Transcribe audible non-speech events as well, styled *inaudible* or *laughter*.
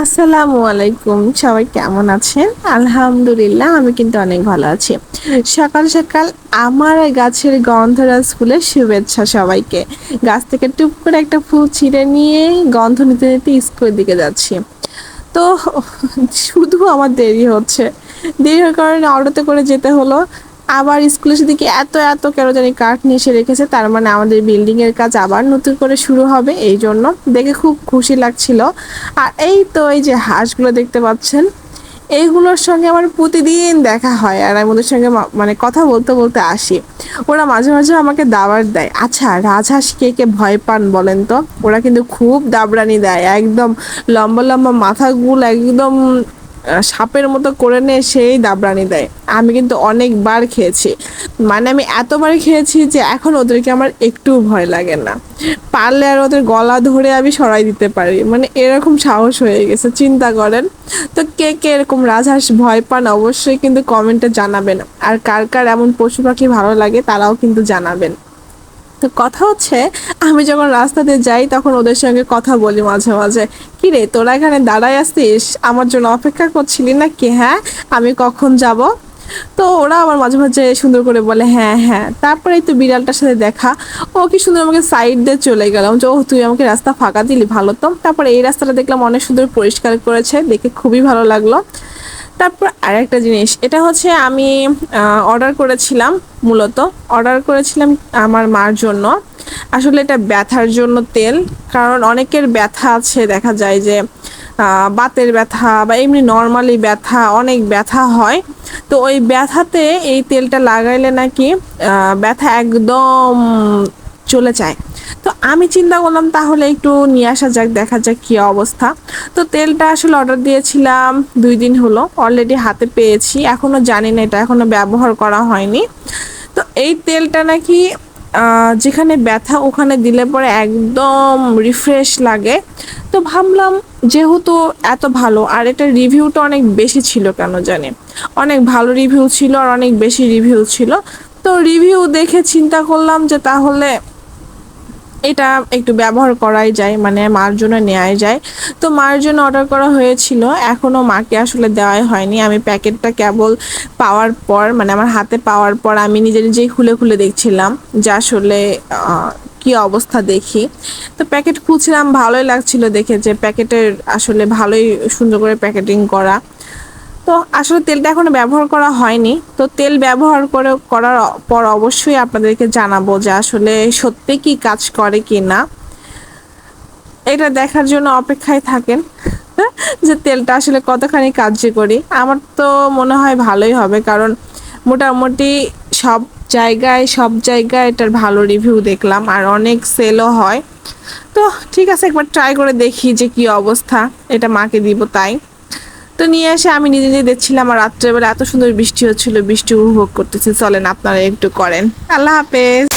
আসসালামু আলাইকুম। সবাই কেমন আছেন? আলহামদুলিল্লাহ, আমি কিন্তু অনেক ভালো আছি। সকাল সকাল আমার গাছের গন্ধরাজ ফুলের শুভেচ্ছা সবাইকে। গাছ থেকে টুপ করে একটা ফুল ছিঁড়ে নিয়ে গন্ধ নিতে নিতে স্কুলের দিকে যাচ্ছি। তো শুধু আমার দেরি হচ্ছে। দেরি হওয়ার কারণে অটোতে করে যেতে হলো। আবার স্কুলের সেদিকে এত এত কেন জানি কাঠ নিয়ে এসে রেখেছে, তার মানে আমাদের বিল্ডিং এর কাজ আবার নতুন করে শুরু হবে, এই জন্য দেখে খুব খুশি লাগছিল। আর এই তো এই যে হাঁসগুলো দেখতে পাচ্ছেন, এইগুলোর সঙ্গে আমার প্রতিদিন দেখা হয়, আর আমি ওদের সঙ্গে মানে কথা বলতে বলতে আসি। ওরা মাঝে মাঝে আমাকে দাবার দেয়। আচ্ছা রাজহাঁস কে কে ভয় পান বলেন তো? ওরা কিন্তু খুব দাবরানি দেয়, একদম লম্বা লম্বা মাথাগুলো একদম সাপের মতো করে নিয়ে সেই দাবরানি দেয়। আমি কিন্তু অনেকবার খেয়েছি। মানে আমি এতবার খেয়েছি যে এখন ওদেরকে আমার একটু ভয় লাগে না। পারলে আর ওদের গলা ধরে আমি সরাই দিতে পারি। মানে এরকম সাহস হয়ে গেছে, চিন্তা করেন। তো কে কে এরকম রাজহাঁস ভয় পান অবশ্যই কিন্তু কমেন্টে জানাবেন। আর কার কার এমন পশু পাখি ভালো লাগে তারাও কিন্তু জানাবেন। তো কথা হচ্ছে, আমি যখন রাস্তাতে যাই তখন ওদের সঙ্গে কথা বলি মাঝে মাঝে। কি রে, তোরা এখানে দাঁড়ায় আসছিস আমার জন্য অপেক্ষা করছিলি না কি হ্যাঁ? আমি কখন যাব? তো ওরা আবার মাঝে মাঝে সুন্দর করে বলে হ্যাঁ হ্যাঁ। তারপরে তো বিড়ালটার সাথে দেখা। ও কি সুন্দর আমাকে সাইড দিয়ে চলে গেলাম যে ও তুই আমাকে রাস্তা ফাঁকা দিলি, ভালো তো? তারপরে এই রাস্তাটা দেখলাম অনেক সুন্দর পরিষ্কার করেছে, দেখে খুবই ভালো লাগল। তারপর আরেকটা জিনিস, এটা হচ্ছে আমি অর্ডার করেছিলাম মূলত। অর্ডার করেছিলাম আমার মার জন্য। আসলে এটা ব্যথার জন্য তেল, কারণ অনেকের ব্যথা আছে, দেখা যায় যে বাতের ব্যথা বা এমনি নর্মালি ব্যথা, অনেক ব্যথা হয়। তো ওই ব্যথাতে এই তেলটা লাগাইলে নাকি ব্যথা একদম চলে যায়। তো আমি চিন্তা করলাম তাহলে একটু নিয়ে আসা যাক, দেখা যাক কি অবস্থা। তো তেলটা আসলে অর্ডার দিয়েছিলাম দুই দিন হলো অলরেডি হাতে পেয়েছি, এখনও জানি না এটা, এখনও ব্যবহার করা হয়নি। তো এই তেলটা নাকি যেখানে ব্যথা ওখানে দিলে পরে একদম রিফ্রেশ লাগে। তো ভাবলাম যেহেতু এত ভালো, আর এটা রিভিউটা অনেক বেশি ছিল কেন জানি। অনেক ভালো রিভিউ ছিল আর অনেক বেশি রিভিউ ছিল। তো রিভিউ দেখে চিন্তা করলাম যে তাহলে এটা একটু ব্যবহার করাই যায় মানে মার জন্য নেওয়াই যায়। তো মার জন্য অর্ডার করা হয়েছিল এখনও মাকে আসলে দেওয়াই হয়নি। আমি প্যাকেটটা কেবল পাওয়ার পর মানে আমার হাতে পাওয়ার পর আমি নিজে নিজেই খুলে খুলে দেখছিলাম, যে আসলে কি অবস্থা দেখি। তো প্যাকেট খুলছিলাম, ভালোই লাগছিল দেখে যে প্যাকেটের আসলে ভালোই সুন্দর করে প্যাকেটিং করা। তো আসলে তেলটা এখনও ব্যবহার করা হয়নি। তো তেল ব্যবহার করে, করার পর অবশ্যই আপনাদেরকে জানাব যে আসলে সত্যি কি কাজ করে কি না এটা দেখার জন্য অপেক্ষায় থাকেন *laughs* যে তেলটা আসলে কতখানি কার্যকরী। আমার তো মনে হয় ভালোই হবে, কারণ মোটামুটি সব জায়গায় সব জায়গায় এটার ভালো রিভিউ দেখলাম, আর অনেক সেলও হয়। তো ঠিক আছে, একবার ট্রাই করে দেখি যে কি অবস্থা, এটা মাকে দিব তাই। তো নিয়ে এসে আমি নিজে নিজে দেখছিলাম আর রাত্রেবেলা এত সুন্দর বৃষ্টি হচ্ছিল, বৃষ্টি উপভোগ করতেছি। চলেন, আপনারা একটু করেন। আল্লাহ হাফেজ।